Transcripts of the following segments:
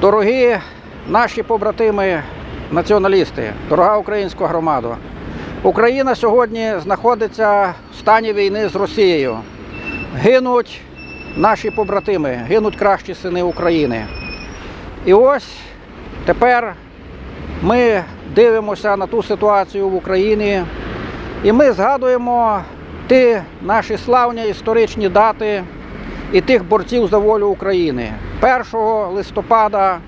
Дорогі наші побратими націоналісти, дорога українська громада, Україна сьогодні знаходиться в стані війни з Росією. Гинуть наші побратими, гинуть кращі сини України. І ось тепер ми дивимося на ту ситуацію в Україні, і ми згадуємо ті наші славні історичні дати і тих борців за волю України. 1 листопада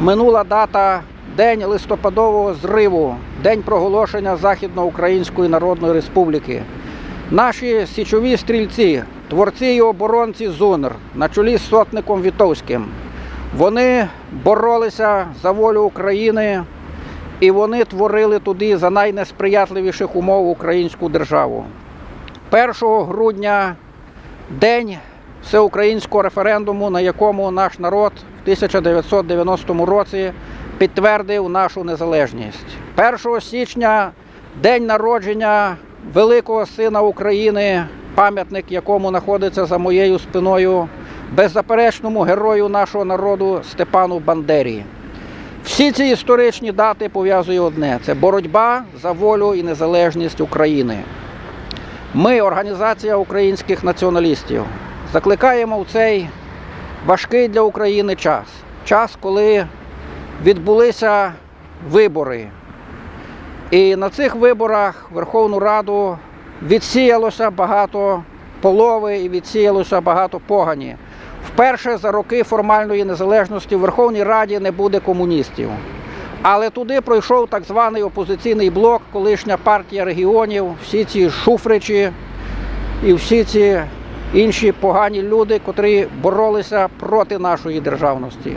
минула дата День листопадового зриву, День проголошення Західноукраїнської Народної Республіки. Наші січові стрільці, творці і оборонці ЗУНР на чолі з сотником Вітовським. Вони боролися за волю України і вони творили туди за найнесприятливіших умов українську державу. 1 грудня день всеукраїнського референдуму, на якому наш народ в 1990 році підтвердив нашу незалежність. 1 січня день народження великого сина України, пам'ятник якому знаходиться за моєю спиною, беззаперечному герою нашого народу Степану Бандері. Всі ці історичні дати пов'язує одне: це боротьба за волю і незалежність України. Ми, організація українських націоналістів, закликаємо в цей важкий для України час. Час, коли відбулися вибори. І на цих виборах Верховну Раду відсіялося багато полови і відсіялося багато погані. Вперше за роки формальної незалежності в Верховній Раді не буде комуністів. Але туди пройшов так званий опозиційний блок, колишня партія регіонів, всі ці шуфричі і всі ці інші погані люди, котрі боролися проти нашої державності.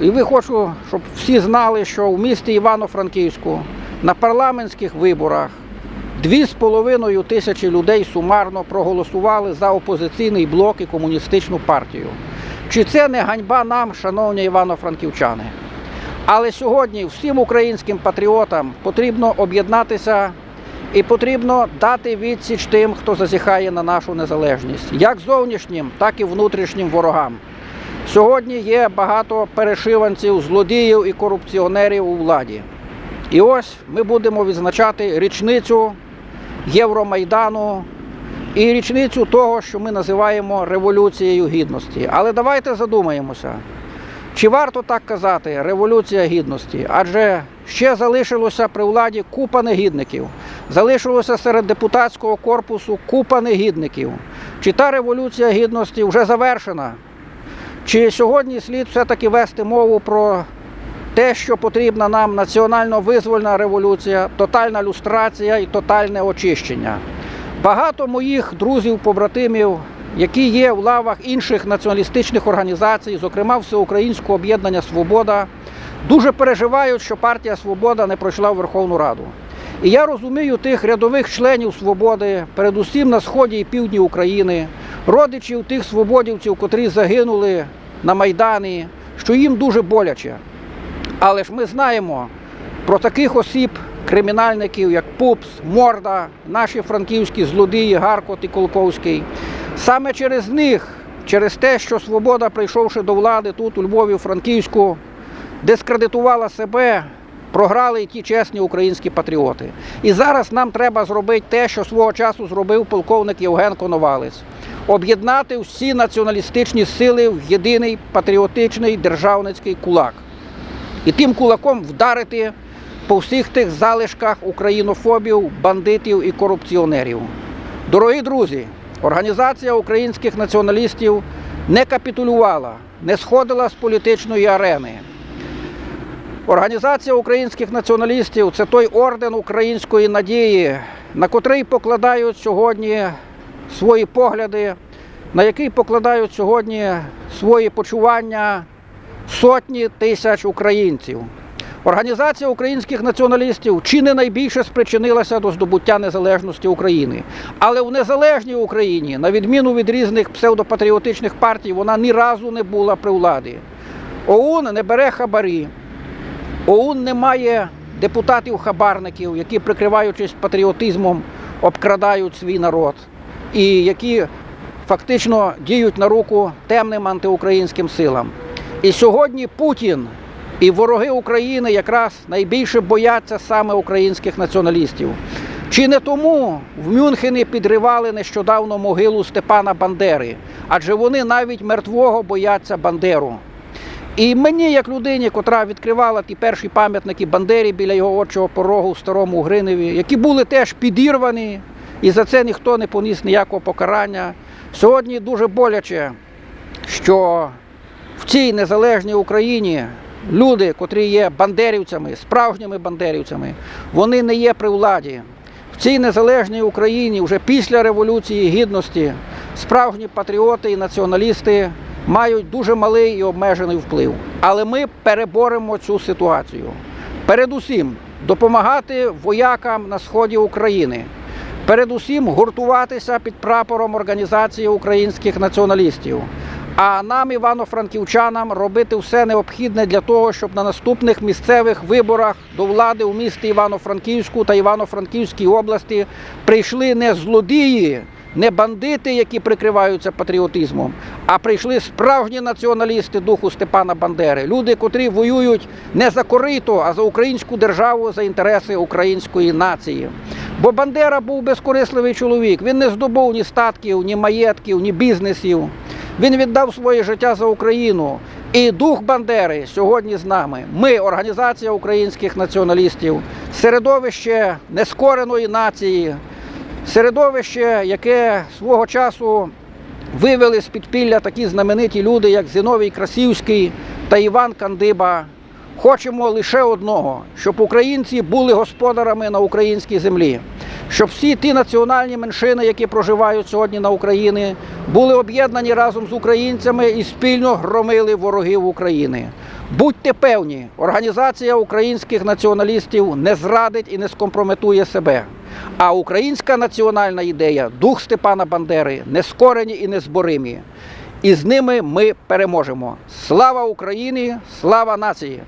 І ви хочу, щоб всі знали, що в місті Івано-Франківську на парламентських виборах 2,5 тисячі людей сумарно проголосували за опозиційний блок і комуністичну партію. Чи це не ганьба нам, шановні івано-франківчани? Але сьогодні всім українським патріотам потрібно об'єднатися і потрібно дати відсіч тим, хто зазіхає на нашу незалежність, як зовнішнім, так і внутрішнім ворогам. Сьогодні є багато перешиванців, злодіїв і корупціонерів у владі. І ось ми будемо відзначати річницю Євромайдану і річницю того, що ми називаємо Революцією Гідності. Але давайте задумаємося, чи варто так казати Революція Гідності? Адже ще залишилося при владі купа негідників, залишилося серед депутатського корпусу купа негідників. Чи та революція гідності вже завершена? Чи сьогодні слід все-таки вести мову про те, що потрібна нам національно-визвольна революція, тотальна люстрація і тотальне очищення? Багато моїх друзів, побратимів, які є в лавах інших націоналістичних організацій, зокрема Всеукраїнського об'єднання Свобода, дуже переживають, що партія Свобода не пройшла в Верховну Раду. І я розумію тих рядових членів свободи, передусім на сході і півдні України, родичів тих свободівців, котрі загинули на Майдані, що їм дуже боляче. Але ж ми знаємо про таких осіб, кримінальників, як Пупс, Морда, наші франківські злодії, Гаркот і Колковський. Саме через них, через те, що Свобода, прийшовши до влади тут, у Львові, Франківську, дискредитувала себе, програли ті чесні українські патріоти. І зараз нам треба зробити те, що свого часу зробив полковник Євген Коновалець. Об'єднати всі націоналістичні сили в єдиний патріотичний державницький кулак. І тим кулаком вдарити по всіх тих залишках українофобів, бандитів і корупціонерів. Дорогі друзі, організація українських націоналістів не капітулювала, не сходила з політичної арени. Організація українських націоналістів це той орден української надії, на котрий покладають сьогодні свої погляди, на який покладають сьогодні свої почування сотні тисяч українців. Організація українських націоналістів чи не найбільше спричинилася до здобуття незалежності України. Але в незалежній Україні, на відміну від різних псевдопатріотичних партій, вона ні разу не була при владі. ОУН не бере хабарі. ОУН не має депутатів-хабарників, які, прикриваючись патріотизмом, обкрадають свій народ і які фактично діють на руку темним антиукраїнським силам. І сьогодні Путін і вороги України якраз найбільше бояться саме українських націоналістів. Чи не тому в Мюнхені підривали нещодавно могилу Степана Бандери? Адже вони навіть мертвого бояться Бандеру. І мені, як людині, котра відкривала ті перші пам'ятники Бандері біля його отчого порогу в старому Гриневі, які були теж підірвані, і за це ніхто не поніс ніякого покарання. Сьогодні дуже боляче, що в цій незалежній Україні люди, котрі є бандерівцями, справжніми бандерівцями, вони не є при владі. В цій незалежній Україні вже після Революції Гідності справжні патріоти і націоналісти мають дуже малий і обмежений вплив. Але ми переборемо цю ситуацію. Передусім, допомагати воякам на сході України. Передусім гуртуватися під прапором Організації українських націоналістів. А нам, івано-франківчанам, робити все необхідне для того, щоб на наступних місцевих виборах до влади у місті Івано-Франківську та Івано-Франківській області прийшли не злодії, не бандити, які прикриваються патріотизмом, а прийшли справжні націоналісти духу Степана Бандери. Люди, котрі воюють не за корито, а за українську державу, за інтереси української нації. Бо Бандера був безкорисливий чоловік. Він не здобув ні статків, ні маєтків, ні бізнесів. Він віддав своє життя за Україну. І дух Бандери сьогодні з нами. Ми, організація українських націоналістів, середовище нескореної нації, середовище, яке свого часу вивели з підпілля такі знамениті люди, як Зіновій Красівський та Іван Кандиба. Хочемо лише одного, щоб українці були господарами на українській землі, щоб всі ті національні меншини, які проживають сьогодні на Україні, були об'єднані разом з українцями і спільно громили ворогів України. Будьте певні, організація українських націоналістів не зрадить і не скомпрометує себе. А українська національна ідея, дух Степана Бандери, нескорені і незборимі. І з ними ми переможемо. Слава Україні! Слава нації!